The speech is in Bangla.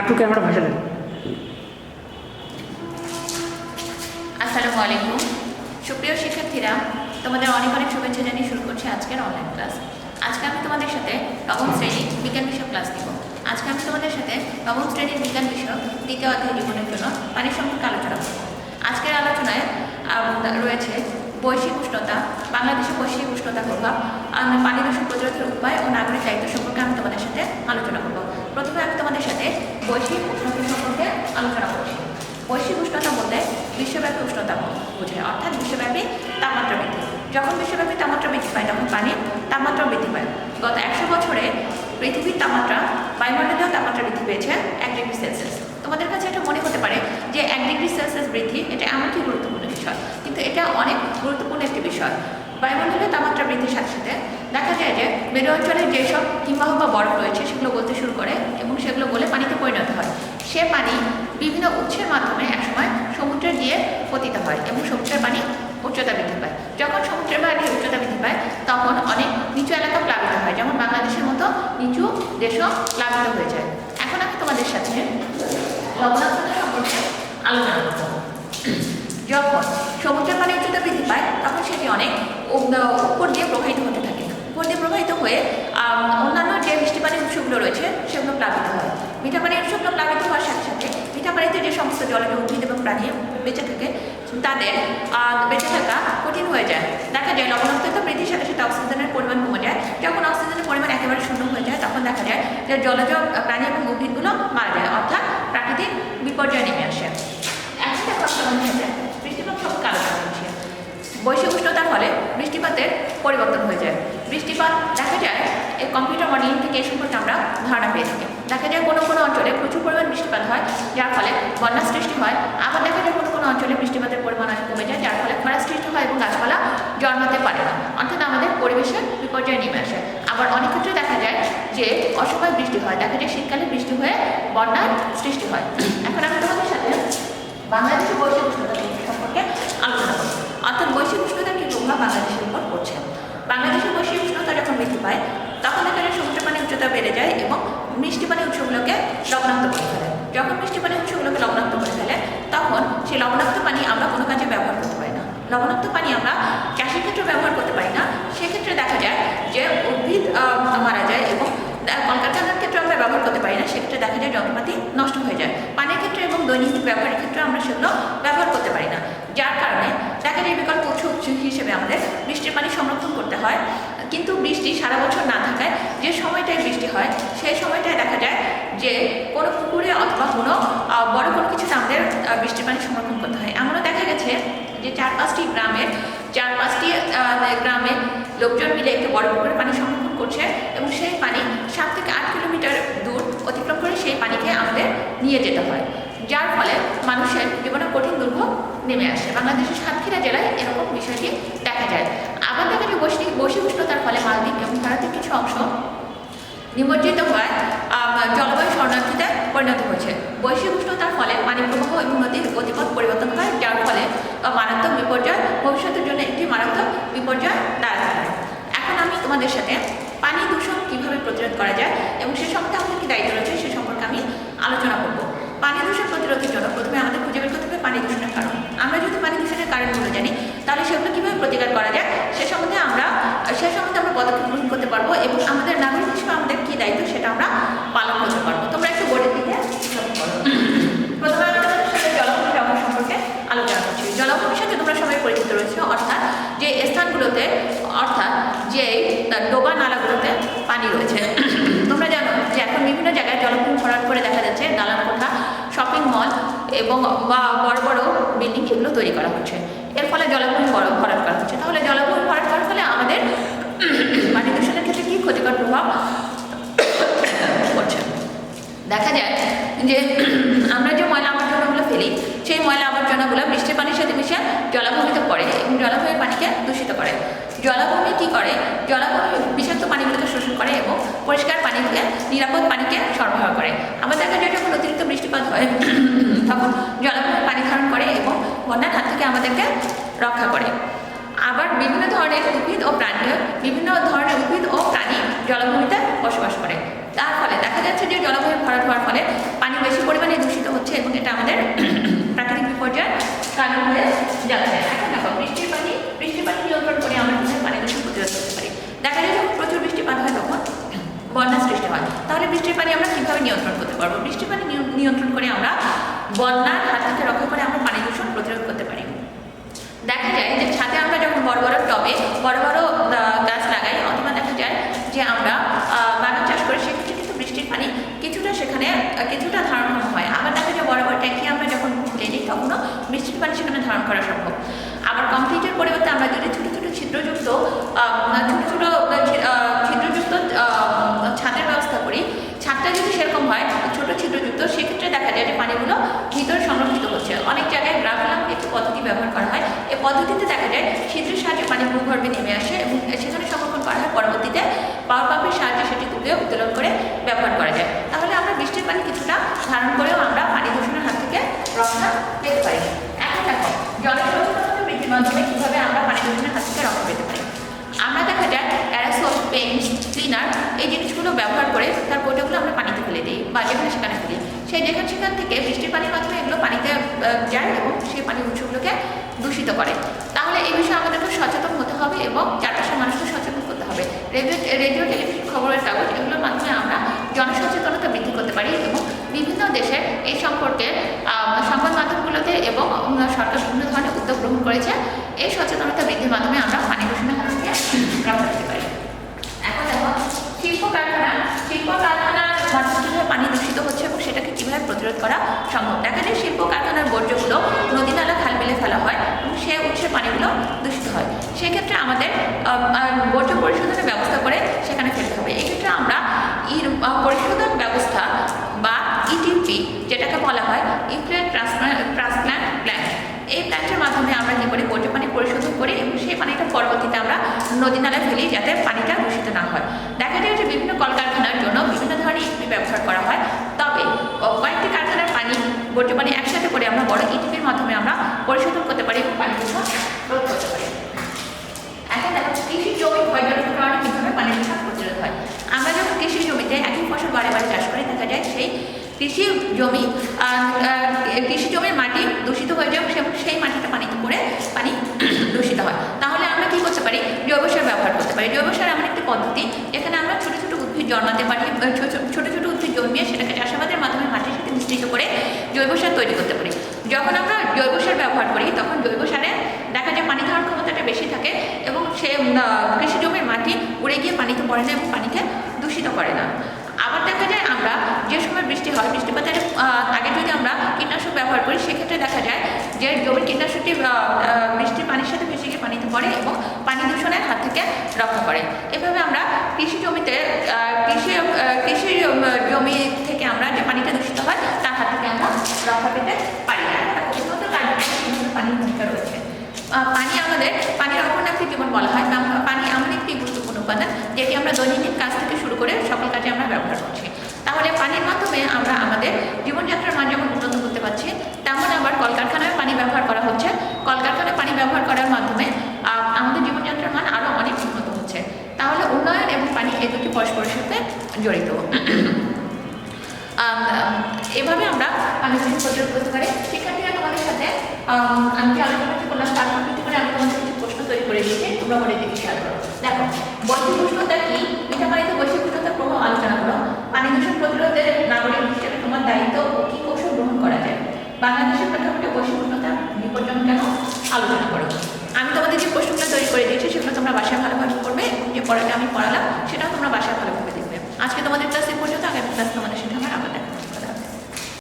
একটু ক্যামেরা ভাষা দেন আসসালামু আলাইকুম। সুপ্রিয় শিক্ষার্থীরা, তোমাদের অনেক অনেক শুভেচ্ছা জানিয়ে শুরু করছি আজকের অনলাইন ক্লাস আজকে আমি তোমাদের সাথে নবম বিজ্ঞান ক্লাস আজকে আমি তোমাদের সাথে নবম শ্রেণির বিজ্ঞান দ্বিতীয় অধ্যায় জীবনের জন্য পানি সম্পর্কে আলোচনা করব। আজকের আলোচনায় রয়েছে বৈশ্বিক উষ্ণতা বাংলাদেশের বৈশ্বিক উষ্ণতা প্রভাব পানি দূষণ প্রতিরোধের উপায় ও নাগরিক দায়িত্ব সম্পর্কে আমি তোমাদের সাথে আলোচনা করব। প্রথমে আমি তোমাদের সাথে বৈশ্বিক উষ্ণতা সম্পর্কে আলোচনা করছি বৈশ্বিক উষ্ণতা বলতে বিশ্বব্যাপী উষ্ণতা বোঝায় অর্থাৎ বিশ্বব্যাপী তাপমাত্রা বৃদ্ধি। যখন বিশ্বব্যাপী তাপমাত্রা বৃদ্ধি পায়, তখন পানির তাপমাত্রা বৃদ্ধি পায়। গত একশো বছরে পৃথিবীর তাপমাত্রা, বায়ুমণ্ডলীয় তাপমাত্রা বৃদ্ধি পেয়েছে এক ডিগ্রি সেলসিয়াস। তোমাদের কাছে এটা মনে হতে পারে যে এক ডিগ্রি সেলসিয়াস বৃদ্ধি এটা এমন কি গুরুত্বপূর্ণ বিষয়। কিন্তু এটা অনেক গুরুত্বপূর্ণ একটি বিষয়। বায়ুমণ্ডলীয় তাপমাত্রা বৃদ্ধির সাথে সাথে দেখা যায় যে মেরু অঞ্চলে যেসব হিমবাহ বা বরফ রয়েছে সেগুলো গলতে শুরু করে এবং সেগুলো গলে পানিতে পরিণত হয়। সে পানি বিভিন্ন উৎসের মাধ্যমে একসময় সমুদ্রে গিয়ে পতিত হয় এবং সমুদ্রের পানি উচ্চতা বৃদ্ধি পায়। যখন সমুদ্রের পানি উচ্চতা বৃদ্ধি পায়, তখন অনেক নিচু এলাকা প্লাবিত হয়, যেমন বাংলাদেশের মতো নিচু দেশও প্লাবিত হয়ে যায়। এখন আমি তোমাদের সাথে লবণাক্ততা সম্পর্কে আলোচনা করব। যখন সমুদ্রের পানি উচ্চতা বৃদ্ধি পায়, তখন সেটি অনেক উপর দিয়ে প্রবাহিত হতে থাকে। উপর দিয়ে প্রবাহিত হয়ে অন্যান্য যে মিষ্টি পানির উৎসগুলো রয়েছে, সেগুলো প্লাবিত হয়। মিঠা পানির উৎসগুলো প্লাবিত হওয়ার সাথে সাথে মিঠা পানিতে যে সমস্ত জলজ উদ্ভিদ এবং প্রাণী বেঁচে থাকে, তাদের বেঁচে থাকা কঠিন হয়ে যায়। দেখা যায় লবণাক্ততা বৃদ্ধির সাথে সাথে অক্সিজেনের পরিমাণ কমে যায়। যখন অক্সিজেনের পরিমাণ একেবারে শূন্য হয়ে যায়, তখন দেখা যায় যে জলজ প্রাণী এবং উদ্ভিদগুলো মারা যায় অর্থাৎ প্রাকৃতিক বিপর্যয় নেমে আসে এখন দেখো একটা মনে হচ্ছে বৃষ্টিপাত সম্পর্কে আলোচনা করছি বৈশ্বিক উষ্ণতার ফলে বৃষ্টিপাতের পরিবর্তন হয়ে যায়। বৃষ্টিপাত দেখা যায়, এই কম্পিউটার মডেলিং থেকে এই সম্পর্কে আমরা ধারণা পেয়ে থাকি। দেখা যায় কোনো কোনো অঞ্চলে প্রচুর পরিমাণ বৃষ্টিপাত হয়, যার ফলে বন্যার সৃষ্টি হয়। আবার দেখা যায় কোনো কোনো অঞ্চলে বৃষ্টিপাতের পরিমাণ অনেক কমে যায়, যার ফলে খরা সৃষ্টি হয় এবং গাছপালা জন্মাতে পারে না। অর্থাৎ আমাদের পরিবেশের বিপর্যয় নেমে আসে। আবার অনেক ক্ষেত্রে দেখা যায় যে অসময় বৃষ্টি হয়, দেখা যায় শীতকালে বৃষ্টি হয়ে বন্যার সৃষ্টি হয়। এখন আমি তোমাদের সাথে বাংলাদেশের বৈশ্বিক উষ্ণতা সম্পর্কে আলোচনা করব। অর্থাৎ বৈশ্বিক উষ্ণতার কি বাংলাদেশের উপর পড়ছে বাংলাদেশের বৈশ্বিক উষ্ণতা পায় তখন এখানে সমুদ্র পানির উচ্চতা বেড়ে যায় এবং মিষ্টি পানি উৎসগুলোকে লবণাক্ত করে ফেলে। যখন মিষ্টি পানি উৎসগুলোকে লবণাক্ত করে ফেলে, তখন সেই লবণাক্ত পানি আমরা কোনো কাজে ব্যবহার করতে পারি না। লবণাক্ত পানি আমরা চাষের ক্ষেত্রে ব্যবহার করতে পারি না। সেক্ষেত্রে দেখা যায় যে উদ্ভিদ মারা যায় এবং কলকারখানার ক্ষেত্রে আমরা ব্যবহার করতে পারি না। সেক্ষেত্রে দেখা যায় যন্ত্রপাতি নষ্ট হয়ে যায়। পানির ক্ষেত্রে এবং দৈনিক ব্যবহারের ক্ষেত্রে আমরা সেগুলো ব্যবহার করতে পারি না। যার কারণে দেখা যায় বিকল্প উৎস হিসেবে আমাদের বৃষ্টির পানি সংরক্ষণ করতে হয়। কিন্তু বৃষ্টি সারা বছর না থাকায় যে সময়টায় বৃষ্টি হয় সেই সময়টায় দেখা যায় যে কোনো পুকুরে অথবা কোনো বড় কোনো কিছুতে আমাদের বৃষ্টির পানি সংরক্ষণ করতে হয়। এমনও দেখা গেছে যে চার পাঁচটি গ্রামের চার পাঁচটি আহ, গ্রামের লোকজন মিলে একটি বড় পুকুরে পানি সংরক্ষণ করছে এবং সেই পানি সাত থেকে আট কিলোমিটার দূর অতিক্রম করে সেই পানিকে আমাদের নিয়ে যেতে হয়। যার ফলে মানুষের জীবনে কঠিন দুর্ভোগ নেমে আসে। বাংলাদেশের সাতক্ষীরা জেলায় এরকম বিষয়টি দেখা যায়। আবার দেখা যায় বৈশ্বিক বৈশ্বিক উষ্ণতার ফলে মালদ্বীপ এবং ভারতের কিছু অংশ নিমজ্জিত হওয়ায় জলবায়ু শরণার্থীতে পরিণত হয়েছে। বৈশ্বিক উষ্ণতার ফলে পানি প্রবাহ এবং নদীর গতিপথ পরিবর্তন হয়, যার ফলে মারাত্মক বিপর্যয়, ভবিষ্যতের জন্য একটি মারাত্মক বিপর্যয় দাঁড়াতে এখন আমি তোমাদের সাথে পানি দূষণ কীভাবে প্রতিরোধ করা যায় এবং সে সম্পর্কে আমাদের কি দায়িত্ব রয়েছে সে সম্পর্কে আমি আলোচনা করব পানি দূষণ প্রতিরোধের জন্য প্রথমে আমাদের পানি দূষণের কারণ। আমরা যদি পানি দূষণের কারণগুলো জানি, তাহলে সেগুলো কীভাবে প্রতিকার করা যায়? সে সম্বন্ধে আমরা, সে সম্বন্ধে আমরা পদক্ষেপ গ্রহণ করতে পারব এবং আমাদের নাগরিক হিসেবে আমাদের কী দায়িত্ব সেটা আমরা পালন করতে পারব। তোমরা একটু জলভূমি ব্যবহার সম্পর্কে আলোচনা পরিচিত রয়েছে, অর্থাৎ যে স্থানগুলোতে, অর্থাৎ যে ডোবা নালাগুলোতে পানি রয়েছে তোমরা জানো যে এখন বিভিন্ন জায়গায় জলভূমি ভরাট করে দেখা যাচ্ছে দালান কোঠা শপিং মল এবং বা বড় বড় বিল্ডিং এগুলো তৈরি করা হচ্ছে। এর ফলে জলভূমি বড় ভরাট করা হচ্ছে। তাহলে জলভূমি ভরাট করার ফলে আমাদের পানি দূষণের ক্ষেত্রে কী ক্ষতিকর প্রভাব পড়ছে? দেখা যায় যে আমরা যে ময়লা আবর্জনাগুলো ফেলি, সেই ময়লা আবর্জনাগুলো বৃষ্টির পানির সাথে মিশে জলাভূমিতে পড়ে এবং জলাভূমির পানিকে দূষিত করে। জলাভূমি কী করে? জলাভূমি বিষাক্ত পানিগুলোকে শোষণ করে এবং পরিষ্কার পানিকে নিরাপদ পানিকে সরবরাহ করে। আমাদের দেখা যায় যখন অতিরিক্ত বৃষ্টিপাত হয়, তখন জলাভূমি পানি ধারণ করে এবং বন্যার হাত থেকে আমাদেরকে রক্ষা করে। আবার বিভিন্ন ধরনের উদ্ভিদ ও প্রাণী, বিভিন্ন ধরনের উদ্ভিদ ও প্রাণী জলাভূমিতে বসবাস করে। তার ফলে দেখা যাচ্ছে যে জলাভূমি ভরাট হওয়ার ফলে পানি বেশি পরিমাণে দূষিত হচ্ছে এবং এটা আমাদের প্রাকৃতিক বিপর্যয়ের কারণ হয়ে যাচ্ছে। এখন দেখো, বৃষ্টির পানি বৃষ্টির পানি নিয়ন্ত্রণ করে আমরা পানি দূষণ প্রতিরোধ করতে পারি। দেখা যায় পারব বৃষ্টির পানি আমরা কীভাবে নিয়ন্ত্রণ করতে পারব? বৃষ্টির পানি নিয়ন্ত্রণ করে আমরা বন্যার হাত থেকে রক্ষা করে আমরা পানি দূষণ প্রতিরোধ করতে পারি। দেখা যায় যে ছাদে আমরা যখন বড় বড় টবে, বড় বড় গাছ লাগাই, অথবা দেখা যায় যে আমরা বাগান চাষ করি সেক্ষেত্রে কিন্তু বৃষ্টির পানি কিছুটা সেখানে, কিছুটা ধারণ হয়। আবার দেখা যায় বড় বড় ট্যাঙ্কি আমরা যখন নিই তখনও বৃষ্টির পানি সেখানে ধারণ করা সম্ভব হয়, ছোট ছিদ্রযুক্ত সেক্ষেত্রে দেখা যায় যে পানিগুলো ভিতরে সংরক্ষিত হচ্ছে। অনেক জায়গায় গ্রাফলাম একটি পদ্ধতি ব্যবহার করা হয়। এই পদ্ধতিতে দেখা যায় ছিদ্রের সাহায্যে পানি ভূগর্ভে নেমে আসে এবং সেখানে সংরক্ষণ করা হয়। পরবর্তীতে পাওয়ার পাম্পের সাহায্যে সেটি তুলে উত্তোলন করে ব্যবহার করা যায়। তাহলে আমরা বৃষ্টির পানি কিছুটা ধারণ করেও আমরা পানি দূষণের হাত থেকে রক্ষা পেতে পারি এখন দেখো জনসচেতনতা বৃদ্ধির মাধ্যমে কীভাবে আমরা পানি দূষণের হাত থেকে রক্ষা পেতে পারি আমরা দেখা যায় অ্যারাসোল পেন্ট ক্লিনার এই জিনিসগুলো ব্যবহার করে তার কোটাগুলো আমরা পানিতে ফেলে দিই বা যেখানে সেখানে ফেলি সেই যেখানে সেখান থেকে বৃষ্টির পানির মাধ্যমে এগুলো পানিতে যায় এবং সেই পানির উৎসগুলোকে দূষিত করে। তাহলে এই বিষয়ে আমাদের আমাদেরকে সচেতন হতে হবে এবং চারপাশের মানুষকে সচেতন করতে হবে। রেডিও রেডিও, টেলিভিশন, খবরের কাগজ এগুলোর মাধ্যমে আমরা জনসচেতনতা বৃদ্ধি করতে পারি এবং বিভিন্ন দেশে এই সম্পর্কে সংবাদ মাধ্যমগুলোতে এবং সরকার বিভিন্ন ধরনের উদ্যোগ গ্রহণ করেছে। এই সচেতনতা বৃদ্ধির মাধ্যমে আমরা পানি দূষণের হাত থেকে রক্ষা পেতে পারি এখন দেখো শিল্প কারখানা শিল্প কারখানার মাধ্যমে কীভাবে পানি দূষিত হচ্ছে এবং সেটাকে কীভাবে প্রতিরোধ করা সম্ভব। দেখা যায় শিল্প কারখানার বর্জ্যগুলো নদী নালা খাল বিলে ফেলা হয় এবং সে উৎসের পানিগুলো দূষিত হয়। সেক্ষেত্রে আমাদের বর্জ্য পরিশোধনের ব্যবস্থা করে সেখানে ফেলতে হবে। এক্ষেত্রে আমরা ই পরিশোধন ব্যবস্থা বা ইটিপি যেটাকে বলা হয় ইফ্লেট ট্রান্সপ্ল্যান্ট প্ল্যান্ট। এই প্ল্যান্টের মাধ্যমে আমরা কী করি? বর্জ্য পানি পরিশোধন করি এবং সেই পানিটা পরবর্তীতে আমরা নদী নালায় ফেলি যাতে পানিটা দূষিত না হয়। দেখা যায় যে বিভিন্ন কলকারখানার জন্য বিভিন্ন ধরনের ইটিপি ব্যবহার করা হয় তবে ও কয়েকটি কারখানার পানি বর্জ্য পানি একসাথে করে আমরা বড় ইটিপির মাধ্যমে আমরা পরিশোধন করতে পারি এবং পানি দূষণ রোধ করতে পারি। এখন কৃষি জমি কীভাবে হয়? আমরা যখন কৃষি জমিতে একই ফসল বারে বারে চাষ করি দেখা যায় সেই কৃষি জমি কৃষি জমির মাটি দূষিত হয়ে যায় সেই মাটিটা পানিতে পড়ে পানি দূষিত হয়। তাহলে আমরা কি করতে পারি? জৈব সার ব্যবহার করতে পারি। জৈব সার এমন একটি পদ্ধতি যেখানে আমরা ছোটো ছোটো উদ্ভিদ জন্মাতে পারি ছোটো ছোটো উদ্ভিদ জন্মিয়ে সেটাকে চাষাবাদের মাধ্যমে মাটির সাথে মিশ্রিত করে জৈব সার তৈরি করতে পারি। যখন আমরা জৈব সার ব্যবহার করি, তখন জৈব সারে দেখা যায় পানি ধারণ ক্ষমতাটা বেশি থাকে এবং সে কৃষি জমির মাটি উড়ে গিয়ে পানিতে পড়ে না এবং পানিকে দূষিত করে না। আবার দেখা যায় আমরা যে সময় বৃষ্টি হয়, বৃষ্টিপাতের আগে যদি আমরা কীটনাশক ব্যবহার করি, সেক্ষেত্রে দেখা যায় যে জমির কীটনাশকটি বৃষ্টির পানির সাথে ভেসে গিয়ে পানিতে পড়ে এবং পানি দূষণের হাত থেকে রক্ষা করে। এভাবে আমরা কৃষি জমিতে কৃষি কৃষি জমি থেকে আমরা যে পানিটা দূষিত হয় আমরা রক্ষা পেতে পারি না। উন্নত কার্যক্রমে পানির ভূমিকা রয়েছে। পানি আমাদের পানির অপর একটি জীবন বলা হয় পানি এমন একটি গুরুত্বপূর্ণ উপাদান, যেটি আমরা দৈনন্দিন কাজ থেকে শুরু করে সকল কাজে আমরা ব্যবহার করছি। তাহলে পানির মাধ্যমে আমরা আমাদের জীবনযাত্রার মান যেমন উন্নত করতে পারছি, তেমন আবার কলকারখানায় পানি ব্যবহার করা হচ্ছে। কলকারখানায় পানি ব্যবহার করার মাধ্যমে আমাদের জীবনযাত্রার মান আরও অনেক উন্নত হচ্ছে। তাহলে উন্নয়ন এবং পানি এই দুটি পরস্পরের সাথে জড়িত। এভাবে আমরা পানি দূষণ করতে পারি। শিক্ষার্থীরা তোমাদের সাথে আম, যে আলোচনাটি করলাম তার কমপ্লিট করে আমি তোমাদের কিছু প্রশ্ন তৈরি করে দিয়েছি তোমরা মনে দেখে খেয়াল করো। দেখো বৈশ্বিক উষ্ণতা কি? মিঠা পানিতে বৈশ্বিক উষ্ণতার প্রভাব আলোচনা করো। পানি দূষণ প্রতিরোধের নাগরিক হিসেবে তোমার দায়িত্ব ও কী কৌশল গ্রহণ করা যায়? বাংলাদেশের প্রেক্ষাপটে বৈশ্বিক উষ্ণতা বিপজ্জনক কেন আলোচনা করো? আমি তোমাদের যে প্রশ্নগুলো তৈরি করে দিয়েছি সেগুলো তোমরা বাসায় ভালোভাবে করবে। যে পড়াটা আমি পড়ালাম